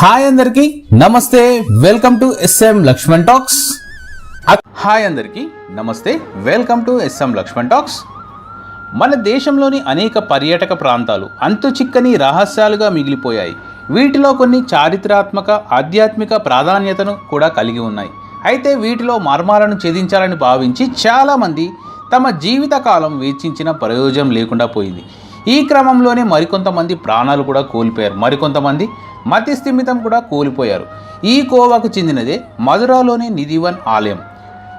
Hi అందరికి నమస్తే welcome to SM Laxman talks. Hi అందరికి నమస్తే welcome to SM Laxman talks. మన దేశంలోని అనేక పర్యాటక ప్రాంతాలు అంతు చిక్కని రహస్యాలుగా మిగిలిపోయాయి. వీటిలో కొన్ని చారిత్రాత్మక ఆధ్యాత్మిక ప్రాధాన్యతను కూడా కలిగి ఉన్నాయి. అయితే వీటిలో మర్మాలను ఛేదించాలని భావించి చాలామంది తమ జీవితకాలం వేచించిన ప్రయోజనం లేకుండా పోయింది. ఈ క్రమంలోనే మరికొంతమంది ప్రాణాలు కూడా కోల్పోయారు. మరికొంతమంది మతి స్థిమితం కూడా కోల్పోయారు. ఈ కోవాకు చెందినదే మధురాలోని నిధివన్ ఆలయం.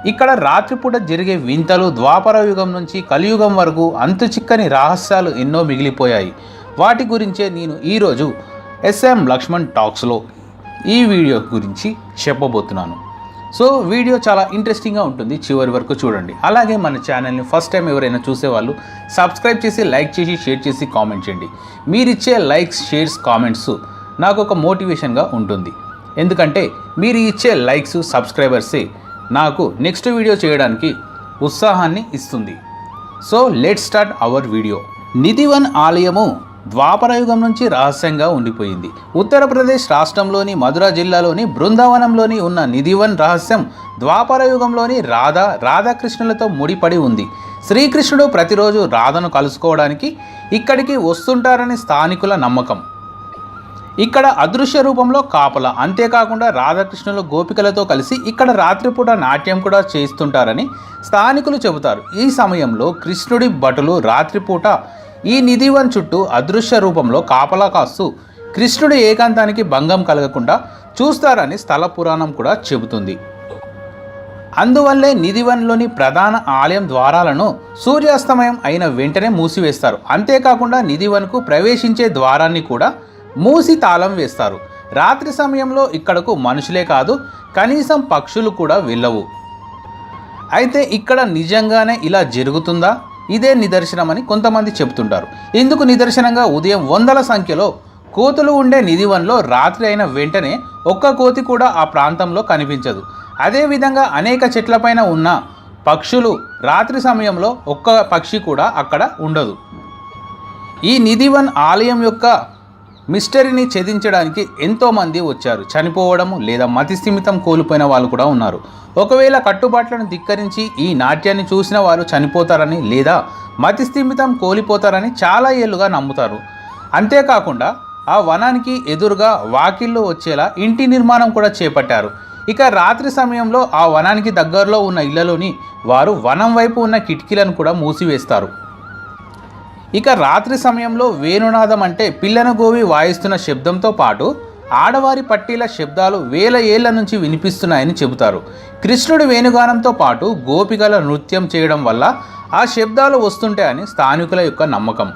ఇక్కడ రాత్రిపూట జరిగే వింతలు ద్వాపర యుగం నుంచి కలియుగం వరకు అంతు చిక్కని రహస్యాలు ఎన్నో మిగిలిపోయాయి. వాటి గురించే నేను ఈరోజు ఎస్ఎం లక్ష్మణ్ టాక్స్లో ఈ వీడియో గురించి చెప్పబోతున్నాను. సో వీడియో చాలా ఇంట్రెస్టింగ్గా ఉంటుంది చివరి వరకు చూడండి. అలాగే మన ఛానల్ని ఫస్ట్ టైం ఎవరైనా చూసేవాళ్ళు సబ్స్క్రైబ్ చేసి లైక్ చేసి షేర్ చేసి కామెంట్ చేయండి. మీరిచ్చే లైక్స్ షేర్స్ కామెంట్స్ నాకు ఒక మోటివేషన్గా ఉంటుంది. ఎందుకంటే మీరు ఇచ్చే లైక్స్ సబ్స్క్రైబర్సే నాకు నెక్స్ట్ వీడియో చేయడానికి ఉత్సాహాన్ని ఇస్తుంది. So let start our video Nidhivan ఆలయము ద్వాపరయుగం నుంచి రహస్యంగా ఉండిపోయింది. ఉత్తరప్రదేశ్ రాష్ట్రంలోని మధుర జిల్లాలోని బృందావనంలోని ఉన్న నిధివన్ రహస్యం ద్వాపరయుగంలోని రాధా రాధాకృష్ణులతో ముడిపడి ఉంది. శ్రీకృష్ణుడు ప్రతిరోజు రాధను కలుసుకోవడానికి ఇక్కడికి వస్తుంటారని స్థానికుల నమ్మకం. ఇక్కడ అదృశ్య రూపంలో కాపల అంతేకాకుండా రాధాకృష్ణులు గోపికలతో కలిసి ఇక్కడ రాత్రిపూట నాట్యం కూడా చేస్తుంటారని స్థానికులు చెబుతారు. ఈ సమయంలో కృష్ణుడి భటులు రాత్రిపూట ఈ నిధివన్ చుట్టూ అదృశ్య రూపంలో కాపలా కాస్తూ కృష్ణుడి ఏకాంతానికి భంగం కలగకుండా చూస్తారని స్థల పురాణం కూడా చెబుతుంది. అందువల్లే నిధివన్లోని ప్రధాన ఆలయం ద్వారాలను సూర్యాస్తమయం అయిన వెంటనే మూసివేస్తారు. అంతేకాకుండా నిధివన్కు ప్రవేశించే ద్వారాన్ని కూడా మూసి తాళం వేస్తారు. రాత్రి సమయంలో ఇక్కడకు మనుషులే కాదు కనీసం పక్షులు కూడా వెళ్ళవు. అయితే ఇక్కడ నిజంగానే ఇలా జరుగుతుందా? ఇదే నిదర్శనమని కొంతమంది చెబుతుంటారు. ఇందుకు నిదర్శనంగా ఉదయం వందల సంఖ్యలో కోతులు ఉండే నిధివన్లో రాత్రి అయిన వెంటనే ఒక్క కోతి కూడా ఆ ప్రాంతంలో కనిపించదు. అదేవిధంగా అనేక చెట్లపైన ఉన్న పక్షులు రాత్రి సమయంలో ఒక్క పక్షి కూడా అక్కడ ఉండదు. ఈ నిధివన్ ఆలయం యొక్క మిస్టరీని ఛేదించడానికి ఎంతోమంది వచ్చారు. చనిపోవడము లేదా మతిస్థిమితం కోల్పోయిన వాళ్ళు కూడా ఉన్నారు. ఒకవేళ కట్టుబాట్లను ధిక్కరించి ఈ నాట్యాన్ని చూసిన వారు చనిపోతారని లేదా మతిస్థిమితం కోల్పోతారని చాలా ఏళ్ళుగా నమ్ముతారు. అంతేకాకుండా ఆ వనానికి ఎదురుగా వాకిళ్ళు వచ్చేలా ఇంటి నిర్మాణం కూడా చేపట్టారు. ఇక రాత్రి సమయంలో ఆ వనానికి దగ్గరలో ఉన్న ఇళ్ళలోని వారు వనం వైపు ఉన్న కిటికీలను కూడా మూసివేస్తారు. ఇక రాత్రి సమయంలో వేణునాదం అంటే పిల్లనగోవి వాయిస్తున్న శబ్దంతో పాటు ఆడవారి పట్టీల శబ్దాలు వేల ఏళ్ళ నుంచి వినిపిస్తున్నాయని చెబుతారు. కృష్ణుడి వేణుగానంతో పాటు గోపికల నృత్యం చేయడం వల్ల ఆ శబ్దాలు వస్తుంటాయని స్థానికుల యొక్క నమ్మకం.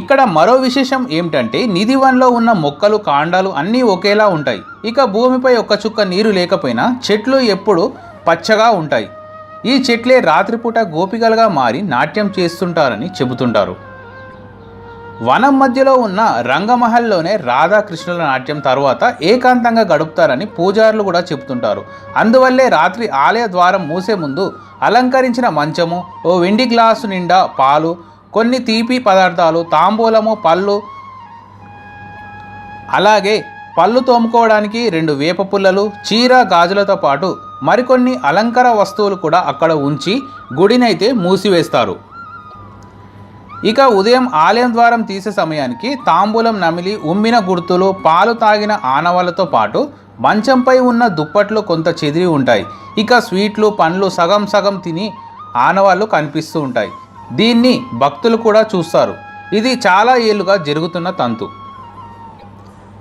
ఇక్కడ మరో విశేషం ఏమిటంటే నిధివన్లో ఉన్న మొక్కలు కాండాలు అన్నీ ఒకేలా ఉంటాయి. ఇక భూమిపై ఒక్క చుక్క నీరు లేకపోయినా చెట్లు ఎప్పుడు పచ్చగా ఉంటాయి. ఈ చెట్లే రాత్రిపూట గోపికలుగా మారి నాట్యం చేస్తుంటారని చెబుతుంటారు. వనం మధ్యలో ఉన్న రంగమహల్లోనే రాధాకృష్ణుల నాట్యం తర్వాత ఏకాంతంగా గడుపుతారని పూజారులు కూడా చెబుతుంటారు. అందువల్లే రాత్రి ఆలయ ద్వారం మూసే ముందు అలంకరించిన మంచము ఓ వెండి గ్లాసు నిండా పాలు కొన్ని తీపి పదార్థాలు తాంబూలము పళ్ళు అలాగే పళ్ళు తోముకోవడానికి రెండు వేప పుల్లలు చీర గాజులతో పాటు మరికొన్ని అలంకార వస్తువులు కూడా అక్కడ ఉంచి గుడినైతే మూసివేస్తారు. ఇక ఉదయం ఆలయం ద్వారం తీసే సమయానికి తాంబూలం నమిలి ఉమ్మిన గుర్తులు పాలు తాగిన ఆనవాళ్ళతో పాటు మంచంపై ఉన్న దుప్పట్లు కొంత చెదిరి ఉంటాయి. ఇక స్వీట్లు పండ్లు సగం సగం తిని ఆనవాళ్ళు కనిపిస్తూ ఉంటాయి. దీన్ని భక్తులు కూడా చూస్తారు. ఇది చాలా ఏళ్ళుగా జరుగుతున్న తంతు.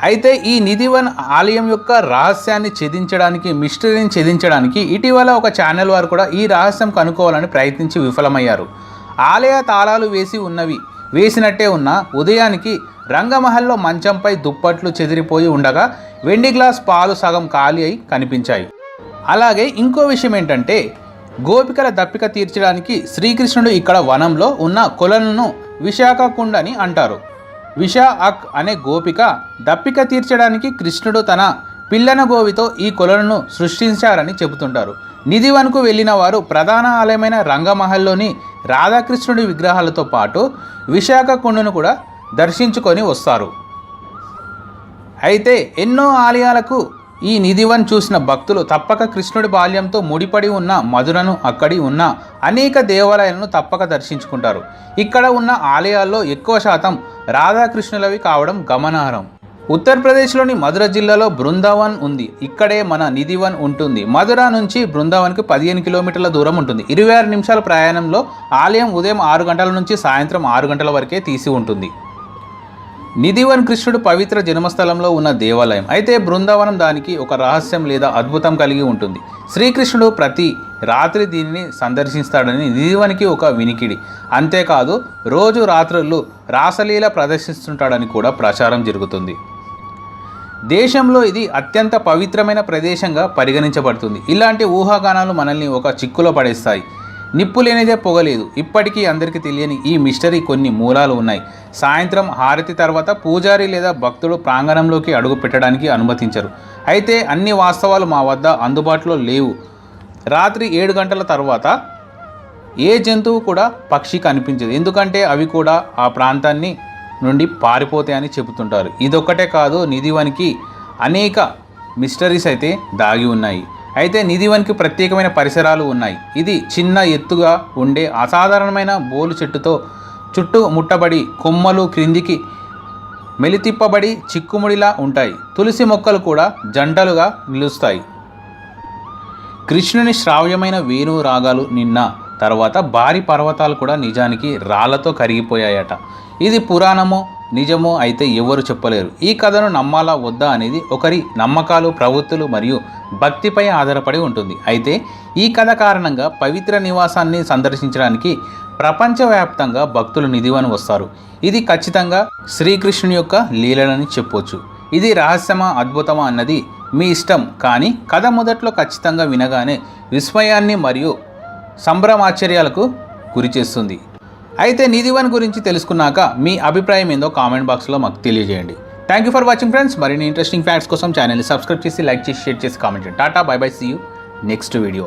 అయితే ఈ నిధివన్ ఆలయం యొక్క రహస్యాన్ని ఛేదించడానికి మిస్టరీని ఛేదించడానికి ఇటీవల ఒక ఛానల్ వారు కూడా ఈ రహస్యం కనుక్కోవాలని ప్రయత్నించి విఫలమయ్యారు. ఆలయ తాళాలు వేసి ఉన్నవి వేసినట్టే ఉన్న ఉదయానికి రంగమహల్లో మంచంపై దుప్పట్లు చెదిరిపోయి ఉండగా వెండి గ్లాస్ పాలు సగం ఖాళీ అయి కనిపించాయి. అలాగే ఇంకో విషయం ఏంటంటే గోపికల దప్పిక తీర్చడానికి శ్రీకృష్ణుడు ఇక్కడ వనంలో ఉన్న కొలను విశాఖ అని అంటారు. విషా అక్ అనే గోపిక దప్పిక తీర్చడానికి కృష్ణుడు తన పిల్లన గోవితో ఈ కొలను సృష్టించారని చెబుతుంటారు. నిధివన్కు వెళ్ళిన వారు ప్రధాన ఆలయమైన రంగమహల్లోని రాధాకృష్ణుడి విగ్రహాలతో పాటు విశాఖ కొండను కూడా దర్శించుకొని వస్తారు. అయితే ఎన్నో ఆలయాలకు ఈ నిధివన్ చూసిన భక్తులు తప్పక కృష్ణుడి బాల్యంతో ముడిపడి ఉన్న మధురను అక్కడి ఉన్న అనేక దేవాలయాలను తప్పక దర్శించుకుంటారు. ఇక్కడ ఉన్న ఆలయాల్లో ఎక్కువ శాతం రాధాకృష్ణులవి కావడం గమనార్హం. ఉత్తరప్రదేశ్లోని మధుర జిల్లాలో బృందావన్ ఉంది. ఇక్కడే మన నిధివన్ ఉంటుంది. మధుర నుంచి బృందావన్కి పదిహేను కిలోమీటర్ల దూరం ఉంటుంది. ఇరవై ఆరు నిమిషాల ప్రయాణంలో ఆలయం ఉదయం ఆరు గంటల నుంచి సాయంత్రం ఆరు గంటల వరకే తీసి ఉంటుంది. నిధివన్ కృష్ణుడు పవిత్ర జన్మస్థలంలో ఉన్న దేవాలయం. అయితే బృందావనం దానికి ఒక రహస్యం లేదా అద్భుతం కలిగి ఉంటుంది. శ్రీకృష్ణుడు ప్రతి రాత్రి దీనిని సందర్శిస్తాడని నిధివనికి ఒక వినికిడి. అంతేకాదు రోజు రాత్రులు రాసలీల ప్రదర్శిస్తుంటాడని కూడా ప్రచారం జరుగుతుంది. దేశంలో ఇది అత్యంత పవిత్రమైన ప్రదేశంగా పరిగణించబడుతుంది. ఇలాంటి ఊహాగానాలు మనల్ని ఒక చిక్కులో పడేస్తాయి. నిప్పు లేనిదే పొగలేదు. ఇప్పటికీ అందరికీ తెలియని ఈ మిస్టరీ కొన్ని మూలాలు ఉన్నాయి. సాయంత్రం హారతి తర్వాత పూజారి లేదా భక్తుడు ప్రాంగణంలోకి అడుగు పెట్టడానికి అనుమతించరు. అయితే అన్ని వాస్తవాలు మా వద్ద అందుబాటులో లేవు. రాత్రి ఏడు గంటల తర్వాత ఏ జంతువు కూడా పక్షి కనిపించదు. ఎందుకంటే అవి కూడా ఆ ప్రాంతాన్ని నుండి పారిపోతాయని చెబుతుంటారు. ఇదొక్కటే కాదు నిధివనికి అనేక మిస్టరీస్ అయితే దాగి ఉన్నాయి. అయితే నిధివనికి ప్రత్యేకమైన పరిసరాలు ఉన్నాయి. ఇది చిన్న ఎత్తుగా ఉండే అసాధారణమైన బోలు చెట్టుతో చుట్టూ ముట్టబడి కొమ్మలు క్రిందికి మెలితిప్పబడి చిక్కుముడిలా ఉంటాయి. తులసి మొక్కలు కూడా జంటలుగా నిలుస్తాయి. కృష్ణుని శ్రావ్యమైన వేణు రాగాలు నిన్న తర్వాత భారీ పర్వతాలు కూడా నిజానికి రాళ్ళతో కరిగిపోయాయట. ఇది పురాణమో నిజమో అయితే ఎవరు చెప్పలేరు. ఈ కథను నమ్మాలా వద్దా అనేది ఒకరి నమ్మకాలు ప్రవృత్తులు మరియు భక్తిపై ఆధారపడి ఉంటుంది. అయితే ఈ కథ కారణంగా పవిత్ర నివాసాన్ని సందర్శించడానికి ప్రపంచవ్యాప్తంగా భక్తులు నిధివని వస్తారు. ఇది ఖచ్చితంగా శ్రీకృష్ణుని యొక్క లీలలని చెప్పొచ్చు. ఇది రహస్యమా అద్భుతమా అన్నది మీ ఇష్టం. కానీ కథ మొదట్లో ఖచ్చితంగా వినగానే విస్మయాన్ని మరియు సంభ్రమాశ్చర్యాలకు గురిచేస్తుంది అయితే నిధివన్ గురించి తెలుసుకున్నాక మీ అభిప్రాయం ఏందో కామెంట్ బాక్స్లో మాకు తెలియజేయండి. Thank you for watching friends మరిన్ని ఇంట్రెస్టింగ్ ఫ్యాక్ట్స్ కోసం ఛానల్ని సబ్స్క్రైబ్ చేసి లైక్ చేసి షేర్ చేసి కామెంట్ చేయండి. Tata bye bye see you next video